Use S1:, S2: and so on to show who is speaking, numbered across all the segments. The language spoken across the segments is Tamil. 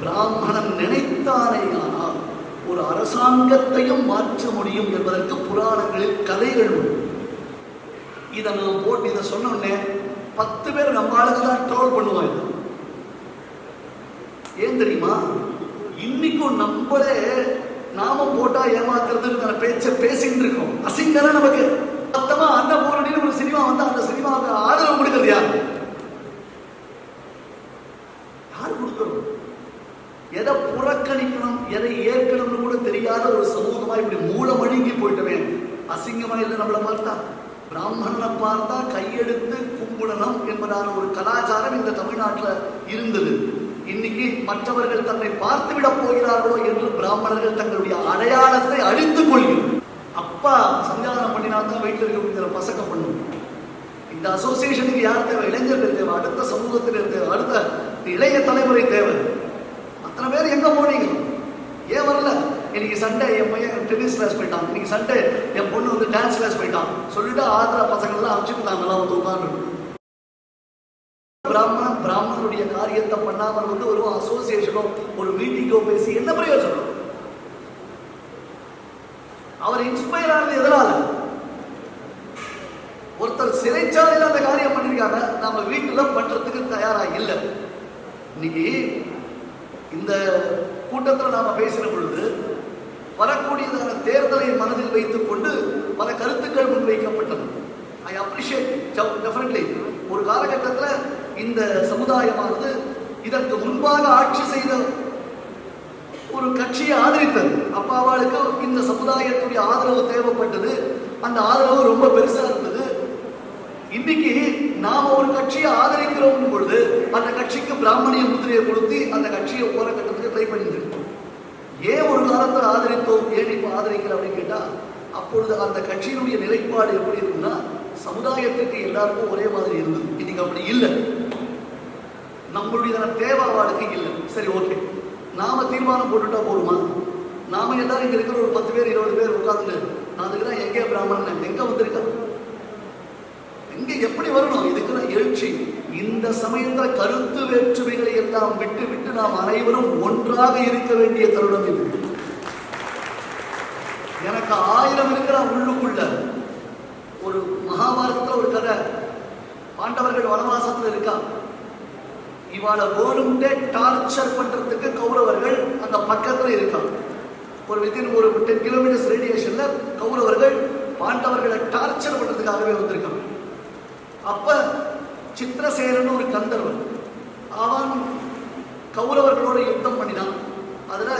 S1: பிராமணன் நினைத்தானே ஆனால் ஒரு அரசாங்கத்தையும் மாற்ற முடியும் என்பதற்கு புராணங்களில் கதைகள் உண்டு. இதை நான் போட்டு இதை சொன்னோடனே பத்து பேர் நம்ம ஆளுங்க தான் ட்ரோல் பண்ணுவாங்க. ஏன் தெரியுமா? இன்னைக்கும் நம்மளே நாம போட்டா ஏமாத்துறதுன்னு பேச்சை பேசிட்டு இருக்கோம். அசிங்கம்னா நமக்கு மொத்தமா அந்த போரடின்னு ஒரு சினிமா வந்து அந்த சினிமாவுக்கு ஆதரவு கொடுக்கிறது யார் யார் கொடுக்கணும் எதை புறக்கணிக்கணும் எதை ஏற்கனம்னு கூட தெரியாத ஒரு சமூகமா இப்படி மூல மழுங்கி போயிட்டவே அசிங்கமா இல்லை நம்மளை பார்த்தா பிராமணனை பார்த்தா கையெடுத்து கும்பிடணும் என்பதான ஒரு கலாச்சாரம் இந்த தமிழ்நாட்டில் இருந்தது இன்னைக்கு மற்றவர்கள் தன்னை பார்த்து விட போகிறார்களோ என்று பிராமணர்கள் தங்களுடைய அடையாளத்தை அழித்துக் கொள்கிறோம். அப்பா சஞ்சாரம் பண்ணினால்தான் வீட்டில் இருக்கக்கூடிய பசக்க பண்ணும். இந்த அசோசியேஷனுக்கு யார் தேவை? இளைஞர்கள் தேவை. அடுத்த சமூகத்தினர் தேவை அடுத்த இளைய தலைமுறை தேவை. அத்தனை பேர் எங்க போனீங்க? ஏன் வரல? இன்னைக்கு சண்டே என் பையன் டென்னிஸ் கிளாஸ் போயிட்டான். இன்னைக்கு சண்டே என் பொண்ணு வந்து டான்ஸ் கிளாஸ் போயிட்டான். சொல்லிட்டு ஆதரா பசங்க எல்லாம் எல்லாம் வந்து உட்காந்துருக்கும் பிராமணன் காரியத்தை பண்ணாமல் வந்து ஒரு அசோசியேஷனோ ஒரு மீட்டிங்கோ பேசி என்ன பிரயோஜனம்? அவர் இன்ஸ்பயர் ஆனது எதனால? ஒருத்தர் சிறைச்சாலையில் அந்த காரியம் பண்ணிருக்காங்க நாம வீட்டுல பண்றதுக்கு தயாரா இல்லை. இன்னைக்கு இந்த கூட்டத்தில் நாம பேசின பொழுது வரக்கூடியதான தேர்தலை மனதில் வைத்துக் கொண்டு பல கருத்துக்கள் முன்வைக்கப்பட்டது. ஐ அப்ரிஷியேட் டெஃபினெட்லி ஒரு காலகட்டத்தில் இந்த சமுதாயமானது இதற்கு முன்பாக ஆட்சி செய்த ஒரு கட்சியை ஆதரித்தது. அப்ப அவளுக்கு இந்த சமுதாயத்துடைய ஆதரவு தேவைப்பட்டது. அந்த ஆதரவு ரொம்ப பெருசா இருந்தது. இன்னைக்கு நாம ஒரு கட்சியை ஆதரிக்கிறோம் பொழுது அந்த கட்சிக்கு பிராமணிய முதிரையை கொடுத்து அந்த கட்சியை போற கட்டத்துக்கு ட்ரை பண்ணிட்டு ஏன் ஒரு காலத்தில் ஆதரித்தோம்? ஏன் இப்போ ஆதரிக்கிறோம் அப்படின்னு கேட்டா அப்பொழுது அந்த கட்சியினுடைய நிலைப்பாடு எப்படி இருக்குன்னா சமுதாயத்திற்கு எல்லாருக்கும் ஒரே மாதிரி இருந்தது. இன்னைக்கு அப்படி இல்லை. நம்மளுடைய தேவை வாழ்க்கை இல்லை சரி ஓகே நாம தீர்மானம் போட்டுட்டா போருமா நாம எல்லாரும் இங்க இருக்கிற ஒரு பத்து பேர் இருபது பேர் உட்கார்ந்து நான் அதுக்குதான் எங்கே பிராமணன் எங்க வந்திருக்க? எங்க எப்படி வரணும்? இதுக்குள்ள எழுச்சி. இந்த சமயத்துல கருத்து வேற்றுமைகளை எல்லாம் விட்டு விட்டு நாம் அனைவரும் ஒன்றாக இருக்க வேண்டிய தருணம் இது. எனக்கு ஆயிரம் இருக்கிற உள்ளுக்குள்ள. ஒரு மகாபாரதத்துல ஒரு கதை. பாண்டவர்கள் வனவாசத்துல இருக்கா? இவாளை வேணும்டே டார்ச்சர் பண்ணுறதுக்கு கௌரவர்கள் அந்த பக்கத்தில் இருக்காங்க. ஒரு வித்தின் ஒரு டென் கிலோமீட்டர்ஸ் ரேடியேஷனில் கௌரவர்கள் பாண்டவர்களை டார்ச்சர் பண்ணுறதுக்காகவே வந்திருக்காங்க. அப்போ சித்திரசேரன் ஒரு கந்தர்வன் அவன் கௌரவர்களோட யுத்தம் பண்ணினான். அதில்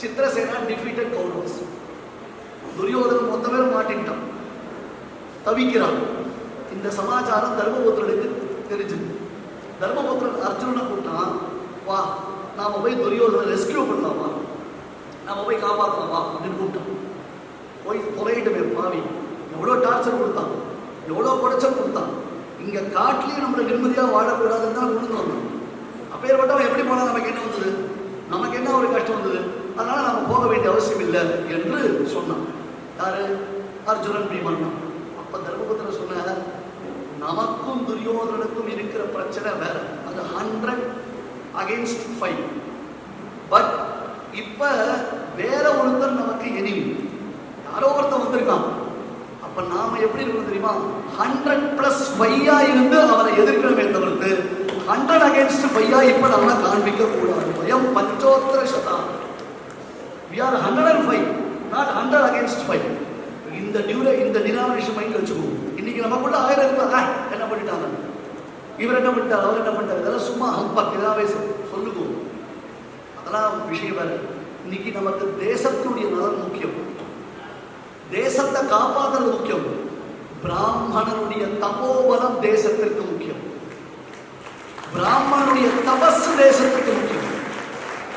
S1: சித்திரசேனா டிஃபீட்டட் கௌரவஸ் துரியோதனம் மொத்த பேரும் மாட்டின்ட்டான் தவிக்கிறான். இந்த சமாச்சாரம் தர்மபுத்திரனுக்கு தெரிஞ்சது. தர்மபுத்திரன் அர்ஜுனனை கூப்பிட்டான் வா நாம் போய் துரியோதனை ரெஸ்கியூ பண்ணலாமா? நாம் போய் காப்பாற்றலாமா அப்படின்னு கூப்பிட்டான் போய் தொலையிட்டுமே பாவி. எவ்வளோ டார்ச்சர் கொடுத்தான் எவ்வளோ குடைச்சல் கொடுத்தான் இங்கே காட்டிலேயே நம்மளை நிம்மதியாக வாழக்கூடாதுன்னு தான் கொண்டு வந்தோம் அப்பேற்பட்டவன் எப்படி போனால் நமக்கு என்ன வந்தது? நமக்கு என்ன ஒரு கஷ்டம் வந்தது? அதனால் நம்ம போக வேண்டிய அவசியம் இல்லை என்று சொன்னான். யாரு? அர்ஜுனன் பீமன் தர்மபுத்திரன் தர்மபுத்திர சொன்ன நமக்கும் துரியோதனனுக்கும் இருக்கிற பிரச்சனை வேற. அது ஹண்ட்ரட் அகேன்ஸ்ட் ஃபைவ் பட் இப்ப வேற ஒருத்தர் நமக்கு எனிமி யாரோ ஒருத்தர் வந்திருக்கான். அப்ப நாம எப்படி இருக்கணும் தெரியுமா? ஹண்ட்ரட் பிளஸ் ஃபையா இருந்து அவரை எதிர்க்கணுமே தவிர்த்து ஹண்ட்ரட் அகேன்ஸ்ட் ஃபையா இப்ப நம்ம காண்பிக்க கூடாது. பயம் பஞ்சோத்தர சதா we are hundred and five not hundred against five இந்த டியூரே இந்த டினாமினேஷன் மைண்ட் வச்சுக்கோங்க இன்னைக்கு நமக்குள்ள ஆயிரம் இருக்கா பண்ணிட்டாங்க. இவர் என்ன பண்ணிட்டார்? அவர் என்ன பண்ணிட்டார்? இதெல்லாம் சும்மா ஹம்பக் இதாவே சொல்லுவோம் அதெல்லாம் விஷயம் வேறு. இன்னைக்கு நமக்கு தேசத்துடைய நலன் முக்கியம். தேசத்தை காப்பாற்றுறது முக்கியம். பிராமணனுடைய தபோபலம் தேசத்திற்கு முக்கியம். பிராமணனுடைய தபஸ் தேசத்திற்கு முக்கியம்.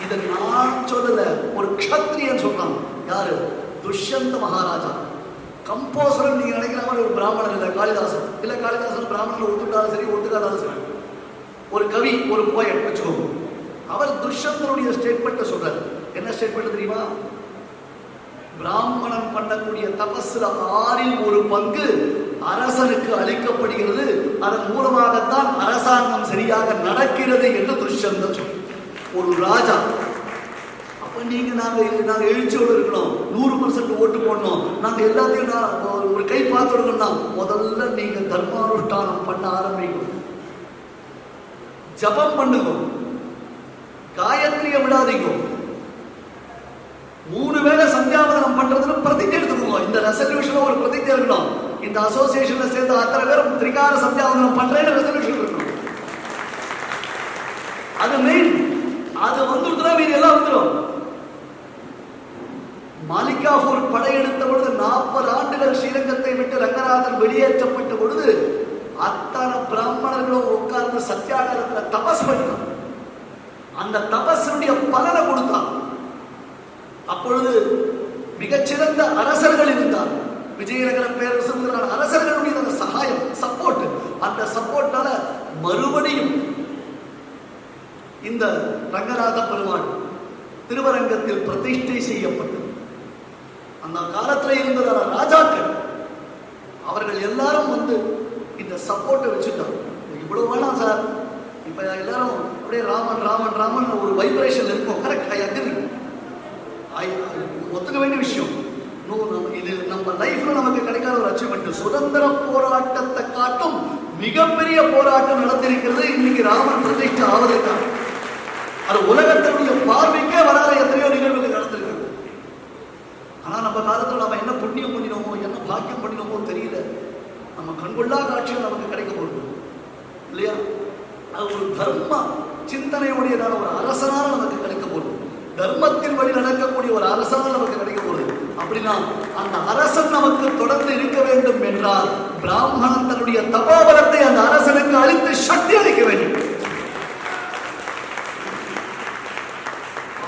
S1: இதை நான் சொல்லல ஒரு க்ஷத்ரியன் சொல்றான். யாரு? துஷ்யந்த மகாராஜா. கம்போசர் நீங்க நினைக்கிற மாதிரி ஒரு பிராமணன் இல்லை காளிதாசன். இல்ல காளிதாசன் பிராமணன் ஒத்துட்டாலும் சரி ஒத்துக்காதாலும் சரி. ஒரு கவி ஒரு போயம் வச்சுக்கோங்க. அவர் துஷ்யந்தனுடைய ஸ்டேட்மெண்ட்டை சொல்றாரு. என்ன ஸ்டேட்மெண்ட் தெரியுமா? பிராமணன் பண்ணக்கூடிய தபஸ்ல ஆறில் ஒரு பங்கு அரசனுக்கு அளிக்கப்படுகிறது. அதன் மூலமாகத்தான் அரசாங்கம் சரியாக நடக்கிறது என்று துஷ்யந்தன் சொல்றார் ஒரு ராஜா நீங்க நாங்க நாங்க எழுச்சியோடு இருக்கணும் நூறு பர்சன்ட் ஓட்டு போடணும். நாங்க எல்லாத்தையும் நான் ஒரு- கை பார்த்துடணும்னா முதல்ல நீங்க தர்மானுஷ்டானம் பண்ண ஆரம்பிக்கும். ஜபம் பண்ணுங்க. காயத்ரியை விடாதீங்க. மூணு வேளை சந்தியாவதனம் பண்றதுல பிரதிஜை எடுத்துக்கோங்க. இந்த ரெசல்யூஷன்ல ஒரு பிரதிஜை இருக்கணும். இந்த அசோசியேஷன்ல சேர்ந்த அத்தனை பேரும் திரிகார சந்தியாவதனம் பண்றேன்னு ரெசல்யூஷன் இருக்கணும். அது மெயின் அது வந்துருச்சுன்னா மீன் எல்லாம் வந்துடும் தஞ்சாவூர் படையெடுத்த பொழுது நாற்பது ஆண்டுகள் ஸ்ரீரங்கத்தை விட்டு ரங்கநாதன் வெளியேற்றப்பட்ட பொழுது அத்தனை பிராமணர்களும் உட்கார்ந்து சத்தியாகிரகத்தில் தபஸ் பண்ணான் அந்த தபஸுடைய பலனை கொடுத்தான் அப்பொழுது மிகச்சிறந்த அரசர்கள் இருந்தார் விஜயநகர பேரரசு அரசர்களுடைய அந்த சகாயம் சப்போர்ட் அந்த சப்போர்ட்டால மறுபடியும் இந்த ரங்கநாத பெருமாள் திருவரங்கத்தில் பிரதிஷ்டை செய்யப்பட்டது. அந்த காலத்தில் இருந்ததான ராஜாக்கள் அவர்கள் எல்லாரும் வந்து இந்த சப்போர்ட்டை வச்சுட்டாங்க இவ்வளவு வேணாம் சார் இப்ப எல்லாரும் அப்படியே ராமன் ராமன் ராமன் ஒரு வைப்ரேஷன் இருக்கும். கரெக்ட் ஐ அக்ரி ஐ ஒத்துக்க வேண்டிய விஷயம். நோ நம்ம இது நம்ம லைஃப்ல நமக்கு கிடைக்காத ஒரு அச்சீவ்மெண்ட் சுதந்திர போராட்டத்தை காட்டும் மிகப்பெரிய போராட்டம் நடந்திருக்கிறது. இன்னைக்கு ராமன் பிரதிஷ்டை ஆவதற்காக. அது உலகத்தினுடைய பார்வைக்கே வராத எத்தனையோ நிகழ்வுகள் ஆனால் நம்ம காலத்தில் நம்ம என்ன புண்ணியம் பண்ணினோமோ என்ன பாக்கியம் பண்ணினோமோ தெரியல. நம்ம கண்கொள்ளா காட்சிகள் நமக்கு கிடைக்க போகுது. இல்லையா? அது ஒரு தர்ம சிந்தனையுடையதான ஒரு அரசனால நமக்கு கிடைக்க போகுது. தர்மத்தின் வழி நடக்கக்கூடிய ஒரு அரசனால் நமக்கு கிடைக்க போகுது. அப்படின்னா அந்த அரசன் நமக்கு தொடர்ந்து இருக்க வேண்டும் என்றால் பிராமணன் தன்னுடைய அந்த அரசனுக்கு அளித்து சக்தி அளிக்க வேண்டும்.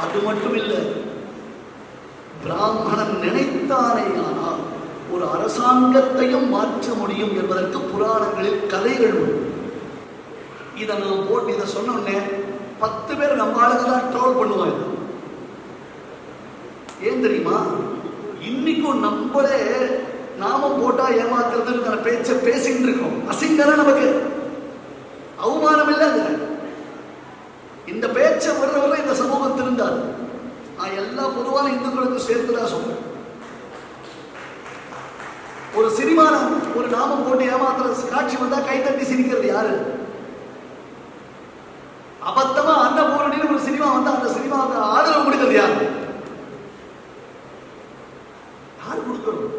S1: அது மட்டும் இல்லை பிராமணன் நினைத்தானே ஆனால் ஒரு அரசாங்கத்தையும் மாற்ற முடியும் என்பதற்கு புராணங்களில் கதைகள் உண்டு. இதை நான் போட்டு இதை சொன்ன உடனே பத்து பேர் நம்ம ஆளுங்க தான் ட்ரோல் பண்ணுவாங்க. ஏன் தெரியுமா? இன்னைக்கும் நம்மளே நாம போட்டா ஏமாத்துறதுன்னு பேச்ச பேசிக்கிட்டு இருக்கோம். அசிங்கரம் நமக்கு அவமானம் இல்லை அது இந்த பேச்சை வர்ற இந்த சமூகம் திருந்தாது. நான் எல்லா பொதுவான இந்துக்களுக்கும் சேர்த்து தான் சொல்றேன். ஒரு சினிமா ஒரு நாமம் போட்டு ஏமாத்துற காட்சி வந்தா கைத்தட்டி சிரிக்கிறது யாரு? அபத்தமா அன்னபூரணின்னு ஒரு சினிமா வந்தா அந்த சினிமாவுக்கு ஆதரவு கொடுக்கிறது யாரு? யார் கொடுக்கணும்?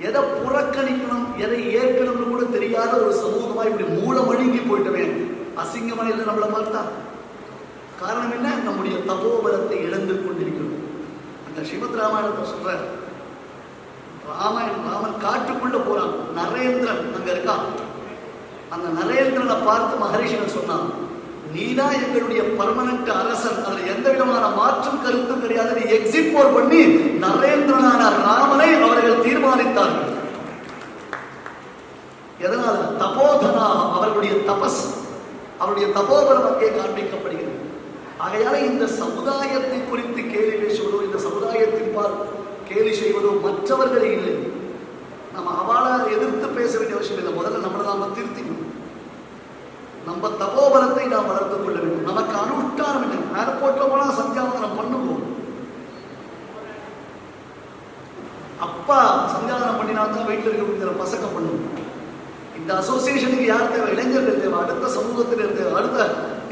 S1: எதை புறக்கணிக்கணும் எதை ஏற்கனம்னு கூட தெரியாத ஒரு சமூகமா இப்படி மூல மழுங்கி போயிட்டவே அசிங்கமனையில் இல்லை நம்மளை பார்த்தா காரணம் என்ன? நம்முடைய தபோபலத்தை இழந்து கொண்டிருக்கிறோம். அந்த ஸ்ரீமத் ராமாயணத்தை சொல்ற ராமாயண் ராமன் காட்டுக்குள்ள போறான். நரேந்திரன் அங்க இருக்கான். அந்த நரேந்திரனை பார்த்து மகரிஷிகள் சொன்னான் நீதான் எங்களுடைய பர்மனன்ட் அரசன். அதுல எந்த விதமான மாற்றும் கருத்தும் கிடையாது. நீ எக்ஸிட் போர் பண்ணி நரேந்திரனான ராமனை அவர்கள் தீர்மானித்தார்கள். எதனால? தபோதனா அவர்களுடைய தபஸ் அவருடைய தபோபலம் அங்கே காண்பிக்கப்படுகிறது. ஆகையால இந்த சமுதாயத்தை குறித்து கேலி பேசுவதோ இந்த சமுதாயத்தின் கேலி செய்வதோ மற்றவர்களே இல்லை. நம்ம அவளை எதிர்த்து பேச வேண்டிய அவசியம் இல்லை. முதல்ல நம்மளை நாம திருத்திக்கணும். நம்ம தபோபலத்தை நாம் வளர்த்துக் கொள்ள வேண்டும். நமக்கு அனுஷ்டானம் என்ன ஏர்போர்ட்ல போனா சந்தியாவதனம் பண்ணுவோம். அப்பா சந்தியாவதனம் பண்ணினா தான் வீட்டில் இருக்கக்கூடிய பசங்க பண்ணுவோம் இந்த அசோசியேஷனுக்கு யார் தேவை? இளைஞர்கள் தேவை. அடுத்த சமூகத்தில் தேவை. அடுத்த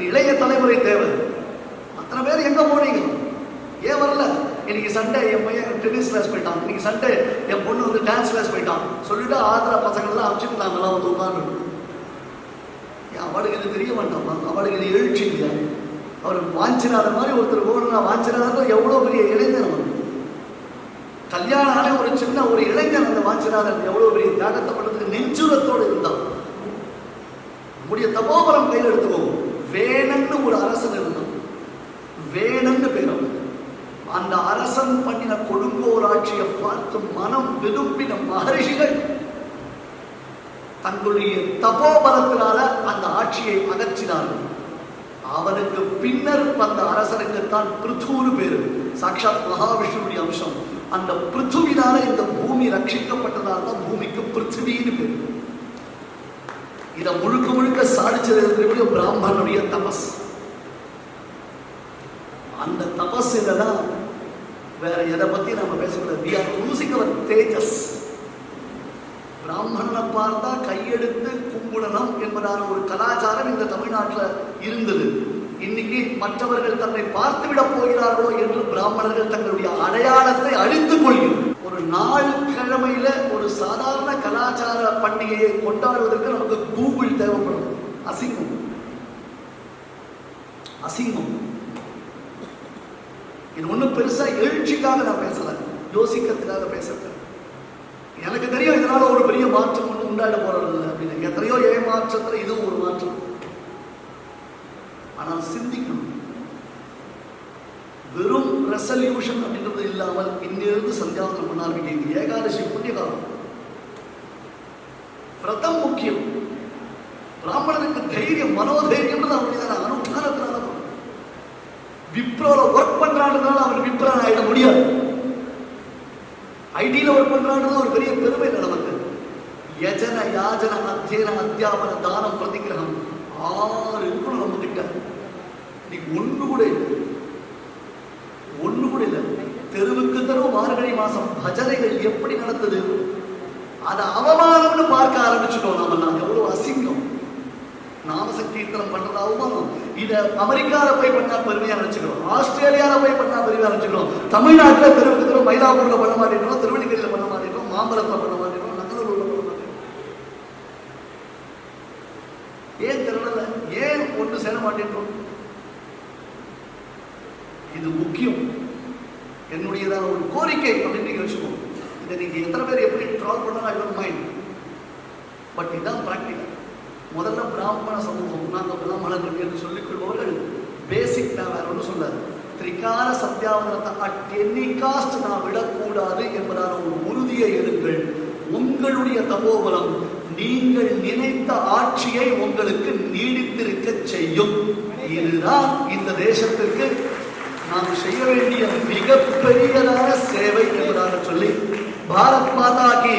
S1: இளைய தலைமுறை தேவை. அத்தனை பேர் எங்க போனீங்க? ஏன் வரல? இன்னைக்கு சண்டே என் பையன் டென்னிஸ் கிளாஸ் போயிட்டான். இன்னைக்கு சண்டே என் பொண்ணு வந்து டான்ஸ் கிளாஸ் போயிட்டான். சொல்லிட்டு ஆந்திரா பசங்கள்லாம் அனுப்பிச்சுட்டு நாங்கெல்லாம் வந்து உட்காந்து அவளுக்கு இது தெரிய மாட்டோம் அவளுக்கு இது எழுச்சி இல்லை. அவர் வாஞ்சினாத மாதிரி ஒருத்தர் போகணும்னா வாஞ்சினாதான் எவ்வளோ பெரிய இளைஞர் அவன்? கல்யாணம் ஆன ஒரு சின்ன ஒரு இளைஞன் அந்த வாஞ்சினாதன் எவ்வளோ பெரிய தியாகத்தை பண்ணதுக்கு நெஞ்சுரத்தோடு இருந்தான். நம்முடைய தபோபரம் கையில் எடுத்துக்கோ. வேணன்னு ஒரு அரசன் இருந்தான். வேணும்னு பேரும். அந்த அரசன் பண்ணின கொடுங்கோர் ஆட்சியை பார்த்து மனம் விரும்பின மகரிஷிகள் தங்களுடைய தபோபலத்தினால அந்த ஆட்சியை அகற்றினார்கள். அவனுக்கு பின்னர் அந்த அரசனுக்கு தான் பிருத்துன்னு பேரு. சாட்சாத் மகாவிஷ்ணுடைய அம்சம். அந்த பிருத்துவினால இந்த பூமி ரட்சிக்கப்பட்டதால் தான் பூமிக்கு பிருத்திவின்னு பேரு. இதை முழுக்க முழுக்க சாதிச்சது பிராமணனுடைய தபஸ் அந்த தபஸில தான் வேற எதை பத்தி நம்ம பேசக்கூடாது? தேஜஸ் பிராமணனை பார்த்தா கையெடுத்து கும்பிடணும் என்பதான ஒரு கலாச்சாரம் இந்த தமிழ்நாட்டில் இருந்தது. இன்னைக்கு மற்றவர்கள் தன்னை பார்த்து விட போகிறார்களோ என்று பிராமணர்கள் தங்களுடைய அடையாளத்தை அழித்துக் கொள்கிறோம் ஒரு நாள் கிழமையில ஒரு சாதாரண கலாச்சார பண்டிகையை கொண்டாடுவதற்கு நமக்கு கூகுள் தேவைப்படும். அசிங்கம். அசிங்கம். இது ஒண்ணும் பெருசா எழுச்சிக்காக நான் பேசலை யோசிக்கிறதுக்காக பேசுறேன் எனக்கு தெரியும் இதனால ஒரு பெரிய மாற்றம் ஒன்று உண்டாட போறது இல்லை அப்படின்னு. எத்தனையோ ஏமாற்றத்தில் இதுவும் ஒரு மாற்றம். ஆனால் சிந்திக்கணும். வெறும் ரெசல்யூஷன் அப்படின்றது இல்லாமல் இங்கிருந்து சந்தியாவதனம் பண்ண ஆரம்பிக்க ஏகாதசி புண்ணிய காலம் விரதம் முக்கியம். பிராமணனுக்கு தைரியம் மனோதைரியம்ன்றது அவனுடைய அனுஷ்டானத்தினால வரும். விப்ரோல ஒர்க் பண்றான்றதுனால அவர் விப்ரன் ஆயிட முடியாது. ஐடியில் ஒர்க் பண்றான்றது ஒரு பெரிய பெருமை இல்லை நமக்கு யஜன யாஜன அத்தியன அத்தியாபன தானம் பிரதிகிரகம் ஆறு இருக்கணும் நம்ம கிட்ட. இன்னைக்கு ஒண்ணு கூட இல்லை. ஒண்ணு கூட இல்லை. தெருவுக்கு தெருவு மார்கழி மாசம் பஜனைகள் எப்படி நடந்தது? அதை அவமானம்னு பார்க்க ஆரம்பிச்சிட்டோம் நாம நான் எவ்வளவு அசிங்கம். நாம சங்கீர்த்தனம் பண்றது அவமானம். இதை அமெரிக்கால போய் பண்ணா பெருமையா நினைச்சுக்கிறோம். ஆஸ்திரேலியால போய் பண்ணா பெருமையா நினைச்சுக்கிறோம். தமிழ்நாட்டில் தெருவுக்கு தெருவு மயிலாப்பூர்ல பண்ண மாட்டேங்கிறோம் திருவண்ணகிரியில பண்ண மாட்டேங்கிறோம் மாம்பலத்துல பண்ண மாட்டேங்கிறோம் நங்கலூர்ல பண்ண மாட்டேங்கிறோம் ஏன் தெரியல ஏன் ஒன்று சேர மாட்டேங்கிறோம் இது முக்கியம். என்னுடையதான ஒரு கோரிக்கை அப்படின்னு நீங்க வச்சுக்கோங்க. இதை நீங்க எத்தனை பேர் எப்படி ட்ரால் பண்ணலாம் ஐ மைண்ட் பட் இதுதான் பிராக்டிகல் முதல்ல பிராமண சமூகம் நாங்கள் பிராமணர்கள் என்று சொல்லிக்கொள்பவர்கள் பேசிக் நான் வேற ஒன்றும் சொல்லாது திரிகால சத்தியாவதனத்தை அட் எனி காஸ்ட் நான் விடக்கூடாது என்பதான ஒரு உறுதியை எடுங்கள். உங்களுடைய தபோபலம் நீங்கள் நினைத்த ஆட்சியை உங்களுக்கு நீடித்திருக்க செய்யும். இதுதான் இந்த தேசத்திற்கு நாம் செய்ய வேண்டிய மிகப்பெரியதான சேவை என்பதாக சொல்லி பாரத் மாதா கி